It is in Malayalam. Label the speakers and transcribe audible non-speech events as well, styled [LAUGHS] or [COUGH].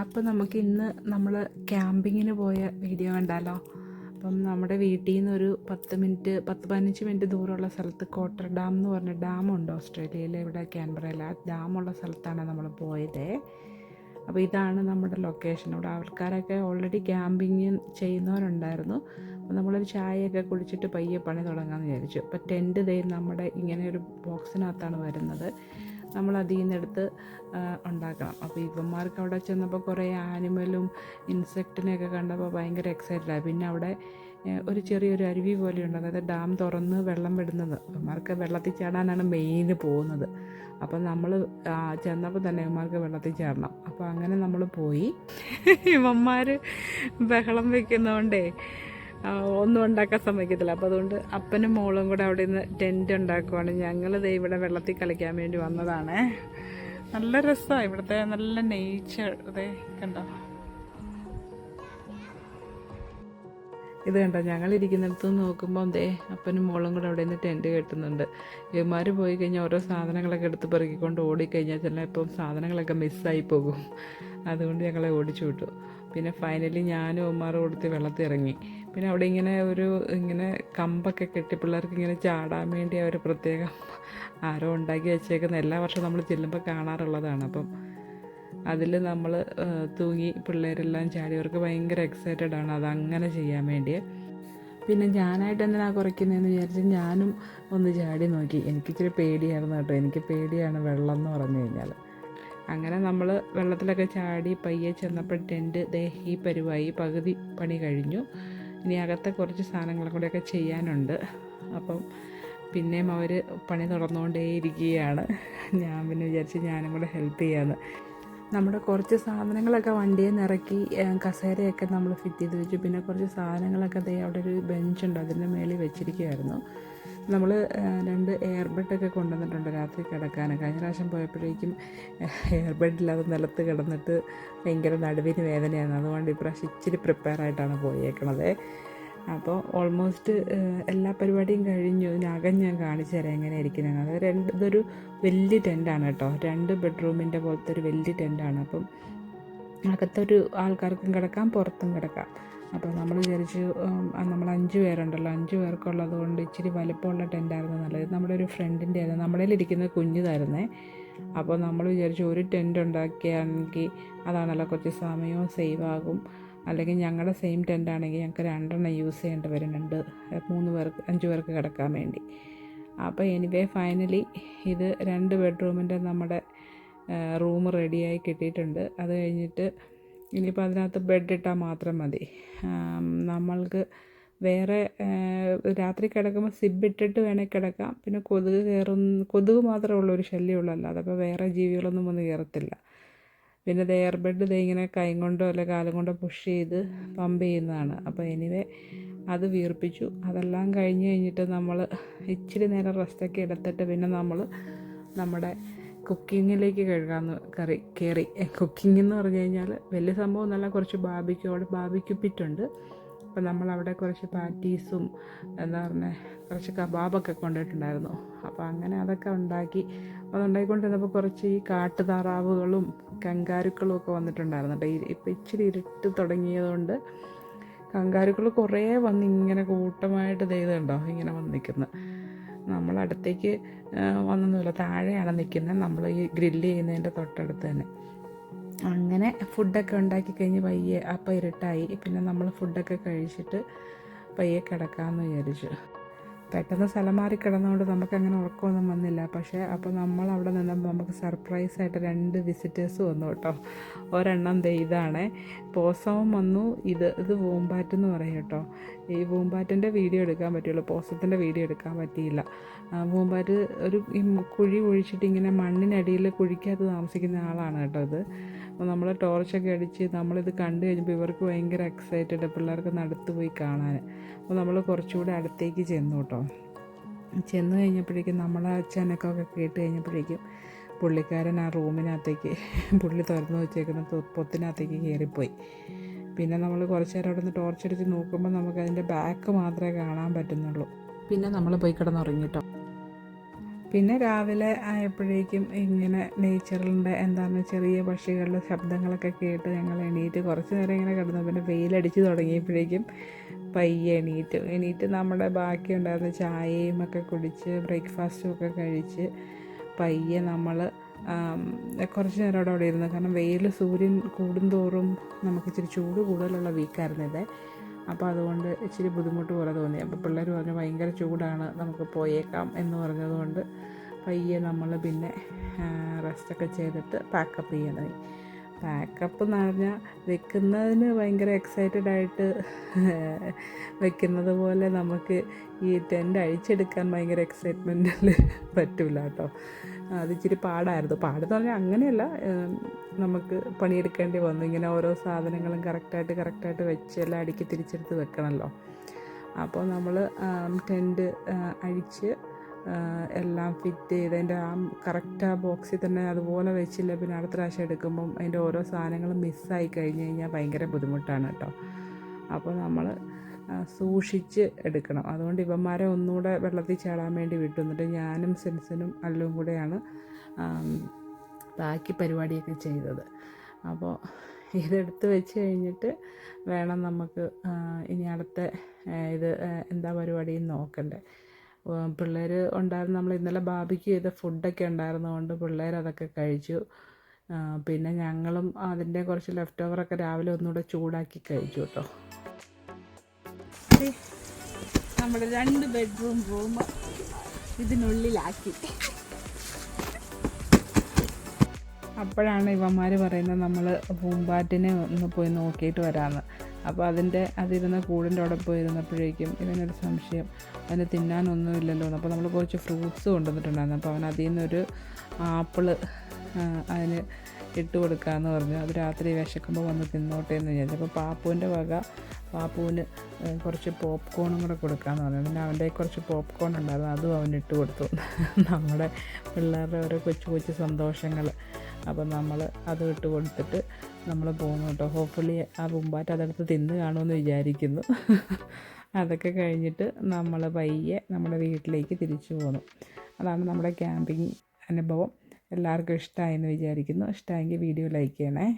Speaker 1: അപ്പോൾ നമുക്ക് ഇന്ന് നമ്മൾ ക്യാമ്പിങ്ങിന് പോയ വീഡിയോ കണ്ടാലോ? അപ്പം നമ്മുടെ വീട്ടിൽ നിന്ന് ഒരു പത്ത് മിനിറ്റ് പത്ത് പതിനഞ്ച് മിനിറ്റ് ദൂരമുള്ള സ്ഥലത്ത് കോട്ടർ ഡാം എന്ന് പറഞ്ഞ ഡാമുണ്ട് ഓസ്ട്രേലിയയിലെ ഇവിടെ ക്യാൻബറയിൽ ആ ഡാമുള്ള സ്ഥലത്താണ് നമ്മൾ പോയത്. അപ്പോൾ ഇതാണ് നമ്മുടെ ലൊക്കേഷൻ. ഇവിടെ ആൾക്കാരൊക്കെ ഓൾറെഡി ക്യാമ്പിങ് ചെയ്യുന്നവരുണ്ടായിരുന്നു. അപ്പോൾ നമ്മളൊരു ചായയൊക്കെ കുടിച്ചിട്ട് പയ്യെ പണി തുടങ്ങാമെന്ന് വിചാരിച്ചു. അപ്പോൾ ടെന്റ് ദേ നമ്മുടെ ഇങ്ങനെ ഒരു ബോക്സിനകത്താണ് വരുന്നത്. നമ്മൾ അതിൽ നിന്നെടുത്ത് ഉണ്ടാക്കണം. അപ്പോൾ ഇവന്മാർക്ക് അവിടെ ചെന്നപ്പോൾ കുറേ ആനിമലും ഇൻസെക്റ്റിനെയൊക്കെ കണ്ടപ്പോൾ ഭയങ്കര എക്സൈറ്റഡ് ആയി. പിന്നെ അവിടെ ഒരു ചെറിയൊരു അരുവി പോലെയുണ്ട്. അതായത് ഡാം തുറന്ന് വെള്ളം വിടുന്നത്. ഇവന്മാർക്ക് വെള്ളത്തിൽ ചാടാനാണ് മെയിൻ പോകുന്നത്. അപ്പം നമ്മൾ ചെന്നപ്പോൾ തന്നെ ഇവന്മാർക്ക് വെള്ളത്തിൽ ചാടണം. അപ്പോൾ അങ്ങനെ നമ്മൾ പോയി. ഇവന്മാർ ബഹളം വെക്കുന്നതുകൊണ്ടേ ഒന്നും ഉണ്ടാക്കാൻ സമ്മതിക്കത്തില്ല. അപ്പോൾ അതുകൊണ്ട് അപ്പനും മോളും കൂടെ അവിടെ നിന്ന് ടെന്റ് ഉണ്ടാക്കുവാണ്. ഞങ്ങൾ ദേ ഇവിടെ വെള്ളത്തിൽ കളിക്കാൻ വേണ്ടി വന്നതാണ്. നല്ല രസമാണ് ഇവിടുത്തെ നല്ല നേച്ചർ അതെ കണ്ടോ? ഇത് കണ്ടോ? ഞങ്ങളിരിക്കുന്നിടത്ത് നോക്കുമ്പോൾ ദേ അപ്പനും മോളും കൂടെ അവിടെ നിന്ന് ടെന്റ് കെട്ടുന്നുണ്ട്. ഇവന്മാർ പോയി കഴിഞ്ഞാൽ ഓരോ സാധനങ്ങളൊക്കെ എടുത്ത് പെറുക്കിക്കൊണ്ട് ഓടിക്കഴിഞ്ഞാൽ ചിലപ്പം സാധനങ്ങളൊക്കെ മിസ്സായി പോകും. അതുകൊണ്ട് ഞങ്ങളെ ഓടിച്ചു വിട്ടു. പിന്നെ ഫൈനലി ഞാനും ഉമ്മാറും കൊടുത്ത് വെള്ളത്തിൽ ഇറങ്ങി. പിന്നെ അവിടെ ഇങ്ങനെ ഒരു ഇങ്ങനെ കമ്പൊക്കെ കെട്ടി പിള്ളേർക്ക് ഇങ്ങനെ ചാടാൻ വേണ്ടി അവർ പ്രത്യേകം ആരോ ഉണ്ടാക്കി വെച്ചേക്കുന്ന എല്ലാ വർഷവും നമ്മൾ ചെല്ലുമ്പോൾ കാണാറുള്ളതാണ്. അപ്പം അതിൽ നമ്മൾ തൂങ്ങി പിള്ളേരെല്ലാം ചാടി അവർക്ക് ഭയങ്കര എക്സൈറ്റഡ് ആണ് അത് അങ്ങനെ ചെയ്യാൻ വേണ്ടി. പിന്നെ ഞാനായിട്ട് എന്തിനാ കുറയ്ക്കുന്നതെന്ന് വിചാരിച്ച് ഞാനും ഒന്ന് ചാടി നോക്കി. എനിക്കിച്ചിരി പേടിയായിരുന്നു കേട്ടോ. എനിക്ക് പേടിയാണ് വെള്ളം എന്ന് പറഞ്ഞു കഴിഞ്ഞാൽ അങ്ങനെ നമ്മൾ വെള്ളത്തിലൊക്കെ ചാടി പയ്യെ ചെന്നപ്പോൾ ടെന്റ് ദേ ഈ പരുവായി പകുതി പണി കഴിഞ്ഞു. ഇനി അകത്തെ കുറച്ച് സാധനങ്ങളും കൂടെയൊക്കെ ചെയ്യാനുണ്ട്. അപ്പം പിന്നെയും അവർ പണി തുടർന്നുകൊണ്ടേയിരിക്കുകയാണ് ഞാൻ പിന്നെ വിചാരിച്ച് ഞാനും കൂടെ ഹെൽപ്പ് ചെയ്യാന്ന്. നമ്മുടെ കുറച്ച് സാധനങ്ങളൊക്കെ വണ്ടിയിൽ നിന്ന് ഇറക്കി കസേരയൊക്കെ നമ്മൾ ഫിറ്റ് ചെയ്ത് വെച്ചു. പിന്നെ കുറച്ച് സാധനങ്ങളൊക്കെ ദേ അവിടെ ഒരു ബെഞ്ചുണ്ട് അതിന്റെ മേളിൽ വെച്ചിരിക്കുമായിരുന്നു നമ്മൾ രണ്ട് എയർബെഡൊക്കെ കൊണ്ടുവന്നിട്ടുണ്ട് രാത്രി കിടക്കാൻ കഴിഞ്ഞ പ്രാവശ്യം പോയപ്പോഴേക്കും എയർ ബെഡില്ലാതെ നിലത്ത് കിടന്നിട്ട് ഭയങ്കര നടുവിന് വേദനയാണ് അതുകൊണ്ട് ഇപ്രാവശ്യം ഇച്ചിരി പ്രിപ്പയർ ആയിട്ടാണ് പോയേക്കണത്. അപ്പോൾ ഓൾമോസ്റ്റ് എല്ലാ പരിപാടിയും കഴിഞ്ഞു. ഇതിനകം ഞാൻ കാണിച്ചു തരാം എങ്ങനെ ഇരിക്കുന്നത് അത് രണ്ട് ഇതൊരു വലിയ ടെന്റാണ് കേട്ടോ. രണ്ട് ബെഡ്റൂമിന്റെ പോലത്തെ ഒരു വലിയ ടെന്റാണ് അപ്പം അകത്തൊരു ആൾക്കാർക്കും കിടക്കാം പുറത്തും കിടക്കാം. അപ്പോൾ നമ്മൾ വിചാരിച്ചു നമ്മൾ അഞ്ച് പേരുണ്ടല്ലോ. അഞ്ച് പേർക്കുള്ളത് കൊണ്ട് ഇച്ചിരി വലിപ്പമുള്ള ടെന്റായിരുന്നു നല്ലത്. നമ്മുടെ ഒരു ഫ്രണ്ടിന്റെ ആയിരുന്നു. നമ്മുടെ ഇരിക്കുന്ന കുഞ്ഞിതായിരുന്നേ. അപ്പോൾ നമ്മൾ വിചാരിച്ചു ഒരു ടെന്റ് ഉണ്ടാക്കിയാണെങ്കിൽ അതാണല്ലോ കുറച്ച് സമയവും സേവ് ആകും. അല്ലെങ്കിൽ ഞങ്ങളുടെ സെയിം ടെന്റ് ആണെങ്കിൽ ഞങ്ങൾക്ക് രണ്ടെണ്ണം യൂസ് ചെയ്യേണ്ടി വരും രണ്ട് മൂന്ന് പേർക്ക് അഞ്ച് പേർക്ക് കിടക്കാൻ വേണ്ടി. അപ്പോൾ എനിവേ ഫൈനലി ഇത് രണ്ട് ബെഡ്റൂമിന്റെ നമ്മുടെ റൂം റെഡിയായി കിട്ടിയിട്ടുണ്ട്. അത് കഴിഞ്ഞിട്ട് ഇനിയിപ്പോൾ അതിനകത്ത് ബെഡ് ഇട്ടാൽ മാത്രം മതി. നമ്മൾക്ക് വേറെ രാത്രി കിടക്കുമ്പോൾ സിബ് ഇട്ടിട്ട് വേണേൽ കിടക്കാം. പിന്നെ കൊതുക് കയറുന്ന കൊതുക് മാത്രമേ ഉള്ളൂ ഒരു ശല്യമുള്ളൂ അല്ലാതെ. അപ്പോൾ വേറെ ജീവികളൊന്നും വന്ന് കയറത്തില്ല പിന്നെ എയർ ബെഡ് ഇത് ഇങ്ങനെ കൈ കൊണ്ടോ അല്ലെ കാലം കൊണ്ടോ പുഷ് ചെയ്ത് പമ്പ് ചെയ്യുന്നതാണ്. അപ്പോൾ എനിവേ അത് വീർപ്പിച്ചു. അതെല്ലാം കഴിഞ്ഞ് കഴിഞ്ഞിട്ട് നമ്മൾ ഇച്ചിരി നേരം റെസ്റ്റൊക്കെ എടുത്തിട്ട് പിന്നെ നമ്മൾ നമ്മുടെ കുക്കിങ്ങിലേക്ക് കഴുകാമെന്ന് കറി കയറി കുക്കിംഗ് എന്ന് പറഞ്ഞു കഴിഞ്ഞാൽ വലിയ സംഭവം നല്ല കുറച്ച് ബാബിക്കും അവിടെ ബാബിക്കുപ്പിറ്റുണ്ട് പിറ്റുണ്ട് നമ്മൾ അവിടെ കുറച്ച് പാറ്റീസും എന്താ പറയുക കുറച്ച് കബാബൊക്കെ കൊണ്ടിട്ടുണ്ടായിരുന്നു അപ്പോൾ അങ്ങനെ അതൊക്കെ ഉണ്ടാക്കി. അതുണ്ടായിക്കൊണ്ടിരുന്നപ്പോൾ കുറച്ച് ഈ കാട്ടുതാറാവുകളും കങ്കാരുക്കളും ഒക്കെ വന്നിട്ടുണ്ടായിരുന്നു. കേട്ടോ ഇപ്പം ഇച്ചിരി ഇരുട്ട് തുടങ്ങിയതുകൊണ്ട് കങ്കാരുക്കൾ കുറേ വന്ന് ഇങ്ങനെ കൂട്ടമായിട്ട് ചെയ്തുണ്ടോ ഇങ്ങനെ വന്ന് നിൽക്കുന്നത് നമ്മളടുത്തേക്ക് വന്നൊന്നുമില്ല താഴെയാണ് നിൽക്കുന്നത്. നമ്മൾ ഈ ഗ്രില്ല് ചെയ്യുന്നതിന്റെ തൊട്ടടുത്ത് തന്നെ. അങ്ങനെ ഫുഡൊക്കെ ഉണ്ടാക്കി കഴിഞ്ഞ് പയ്യെ അപ്പം ഇരുട്ടായി. പിന്നെ നമ്മൾ ഫുഡൊക്കെ കഴിച്ചിട്ട് പയ്യെ കിടക്കാമെന്ന് വിചാരിച്ചു. പെട്ടെന്ന് സ്ഥലം മാറി കിടന്നുകൊണ്ട് നമുക്ക് അങ്ങനെ ഉറക്കമൊന്നും വന്നില്ല. പക്ഷേ അപ്പോൾ നമ്മൾ അവിടെ നിന്നപ്പോൾ നമുക്ക് സർപ്രൈസ് ആയിട്ട് രണ്ട് വിസിറ്റേഴ്സ് വന്നു കേട്ടോ. ഒരെണ്ണം ദേ ഇതാണ്. പോസവും വന്നു. ഇത് ഇത് വൂമ്പാറ്റ് എന്ന് പറയും കേട്ടോ. ഈ വൂമ്പാറ്റിന്റെ വീഡിയോ എടുക്കാൻ പറ്റുള്ളൂ പോസത്തിന്റെ വീഡിയോ എടുക്കാൻ പറ്റിയില്ല. വൂമ്പാറ്റ് ഒരു കുഴി കുഴിച്ചിട്ട് ഇങ്ങനെ മണ്ണിനടിയിൽ കുഴിക്കകത്ത് താമസിക്കുന്ന ആളാണ് കേട്ടോ ഇത്. അപ്പോൾ നമ്മൾ ടോർച്ചൊക്കെ അടിച്ച് നമ്മളിത് കണ്ടു കഴിഞ്ഞപ്പോൾ ഇവർക്ക് ഭയങ്കര എക്സൈറ്റഡ് പിള്ളേർക്ക് നടത്ത് പോയി കാണാൻ അപ്പോൾ നമ്മൾ കുറച്ചുകൂടി അടുത്തേക്ക് ചെന്നു കേട്ടോ ചെന്ന് കഴിഞ്ഞപ്പോഴേക്കും നമ്മളെ അച്ഛനൊക്കെ കേട്ട് കഴിഞ്ഞപ്പോഴേക്കും പുള്ളിക്കാരൻ ആ റൂമിനകത്തേക്ക് പുള്ളി തുറന്നു വെച്ചേക്കുന്ന പൊത്തിനകത്തേക്ക് കയറിപ്പോയി പിന്നെ നമ്മൾ കുറച്ച് നേരം അവിടെ നിന്ന് ടോർച്ചടിച്ച് നോക്കുമ്പോൾ നമുക്ക് അതിന്റെ ബാക്ക് മാത്രമേ കാണാൻ പറ്റുന്നുള്ളൂ. പിന്നെ നമ്മൾ പോയി കിടന്നുറങ്ങി കേട്ടോ പിന്നെ രാവിലെ ആയപ്പോഴേക്കും ഇങ്ങനെ നേച്ചറിന്റെ എന്താണ് ചെറിയ പക്ഷികളുടെ ശബ്ദങ്ങളൊക്കെ കേട്ട് ഞങ്ങൾ എണീറ്റ് കുറച്ച് നേരം ഇങ്ങനെ കിടന്നു. പിന്നെ വെയിലടിച്ച് തുടങ്ങിയപ്പോഴേക്കും പയ്യെ എണീറ്റു. എണീറ്റ് നമ്മുടെ ബാക്കി ഉണ്ടായിരുന്ന ചായയും ഒക്കെ കുടിച്ച് ബ്രേക്ക്ഫാസ്റ്റും ഒക്കെ കഴിച്ച് പയ്യെ നമ്മൾ കുറച്ച് നേരം അവിടെ അവിടെ ഇരുന്നു. കാരണം വെയിൽ സൂര്യൻ കൂടുന്തോറും നമുക്ക് ഇച്ചിരി ചൂട് കൂടുതലുള്ള വീക്കായിരുന്നു ഇത്. അപ്പോൾ അതുകൊണ്ട് ഇച്ചിരി ബുദ്ധിമുട്ട് പോലെ തോന്നി. അപ്പോൾ പിള്ളേർ പറഞ്ഞു ഭയങ്കര ചൂടാണ് നമുക്ക് പോയേക്കാം എന്ന് പറഞ്ഞതുകൊണ്ട് പയ്യെ നമ്മൾ പിന്നെ റെസ്റ്റൊക്കെ ചെയ്തിട്ട് പാക്കപ്പ് ചെയ്യാനായി പാക്കപ്പ് എന്ന് പറഞ്ഞാൽ വെക്കുന്നതിന് ഭയങ്കര എക്സൈറ്റഡ് ആയിട്ട് വെക്കുന്നത് പോലെ നമുക്ക് ഈ ടെന്റ് അഴിച്ചെടുക്കാൻ ഭയങ്കര എക്സൈറ്റ്മെന്റിൽ പറ്റില്ല കേട്ടോ. അത് ഇച്ചിരി പാടായിരുന്നു. പാടെന്ന് പറഞ്ഞാൽ അങ്ങനെയല്ല നമുക്ക് പണിയെടുക്കേണ്ടി വന്നു. ഇങ്ങനെ ഓരോ സാധനങ്ങളും കറക്റ്റായിട്ട് കറക്റ്റായിട്ട് വെച്ച് എല്ലാം അടുക്കി തിരിച്ചെടുത്ത് വെക്കണമല്ലോ അപ്പോൾ നമ്മൾ ടെന്റ് അഴിച്ച് എല്ലാം ഫിറ്റ് ചെയ്ത് അതിന്റെ ആ കറക്റ്റ് ആ ബോക്സിൽ തന്നെ അതുപോലെ വെച്ചില്ല പിന്നെ അടുത്ത പ്രാവശ്യം എടുക്കുമ്പം അതിന്റെ ഓരോ സാധനങ്ങളും മിസ്സായി കഴിഞ്ഞ് കഴിഞ്ഞാൽ ഭയങ്കര ബുദ്ധിമുട്ടാണ് കേട്ടോ. അപ്പോൾ നമ്മൾ സൂക്ഷിച്ച് എടുക്കണം. അതുകൊണ്ട് ഇവന്മാരെ ഒന്നുകൂടെ വെള്ളത്തിൽ ചേടാൻ വേണ്ടി വിട്ടു. എന്നിട്ട് ഞാനും സെൻസനും അല്ലും കൂടെയാണ് ബാക്കി പരിപാടിയൊക്കെ ചെയ്തത്. അപ്പോൾ ഇതെടുത്ത് വെച്ച് കഴിഞ്ഞിട്ട് വേണം നമുക്ക് ഇനി അടുത്ത ഇത് എന്താ പരിപാടി നോക്കണ്ടേ. പിള്ളേർ ഉണ്ടായിരുന്നു. നമ്മൾ ഇന്നലെ ബാബിക്ക് ചെയ്ത ഫുഡൊക്കെ ഉണ്ടായിരുന്നതുകൊണ്ട് പിള്ളേർ അതൊക്കെ കഴിച്ചു. പിന്നെ ഞങ്ങളും അതിന്റെ കുറച്ച് ലെഫ്റ്റ് ഓവറൊക്കെ രാവിലെ ഒന്നുകൂടെ ചൂടാക്കി കഴിച്ചു കേട്ടോ.
Speaker 2: നമ്മുടെ രണ്ട് ബെഡ്റൂം റൂം ഇതിനുള്ളിലാക്കി.
Speaker 1: അപ്പോഴാണ് ഇവന്മാർ പറയുന്നത് നമ്മൾ പൂമ്പാറ്റിനെ ഒന്ന് പോയി നോക്കിയിട്ട് വരാമെന്ന് അപ്പോൾ അതിന്റെ അതിരുന്ന കൂടിന്റെ അവിടെ പോയി ഇരുന്നപ്പോഴേക്കും ഇവനൊരു സംശയം. അതിന് തിന്നാനൊന്നുമില്ലല്ലോ അപ്പോൾ നമ്മൾ കുറച്ച് ഫ്രൂട്ട്സ് കൊണ്ടുവന്നിട്ടുണ്ടായിരുന്നു. അപ്പോൾ അവൻ അതിൽ നിന്നൊരു ആപ്പിൾ അതിന് ഇട്ട് കൊടുക്കാമെന്ന് പറഞ്ഞു. അത് രാത്രി വിശക്കുമ്പോൾ വന്ന് തിന്നോട്ടെ എന്ന് വിചാരിച്ചു. അപ്പോൾ പാപ്പുവിന്റെ വക പാപ്പുവിന് കുറച്ച് പോപ്കോണും കൂടെ കൊടുക്കാമെന്ന് പറഞ്ഞു. പിന്നെ അവന്റെ കുറച്ച് പോപ്കോൺ ഉണ്ടായിരുന്നു. അതും അവൻ ഇട്ട് കൊടുത്തു. [LAUGHS] നമ്മുടെ പിള്ളേരുടെ ഓരോ കൊച്ചു കൊച്ചു സന്തോഷങ്ങൾ അപ്പോൾ നമ്മൾ അത് ഇട്ട് കൊടുത്തിട്ട് നമ്മൾ പോകുന്നു കേട്ടോ. ഹോപ്പ്ഫുള്ളി ആ പൂമ്പാറ്റ അതെടുത്ത് തിന്ന് കാണുമെന്ന് വിചാരിക്കുന്നു. [LAUGHS] അതൊക്കെ കഴിഞ്ഞിട്ട് നമ്മൾ പയ്യെ നമ്മുടെ വീട്ടിലേക്ക് തിരിച്ചു പോന്നു. അതാണ് നമ്മുടെ ക്യാമ്പിംഗ് അനുഭവം. എല്ലാവർക്കും ഇഷ്ടമായെന്ന് വിചാരിക്കുന്നു. ഇഷ്ടമായെങ്കിൽ വീഡിയോ ലൈക്ക് ചെയ്യണേ.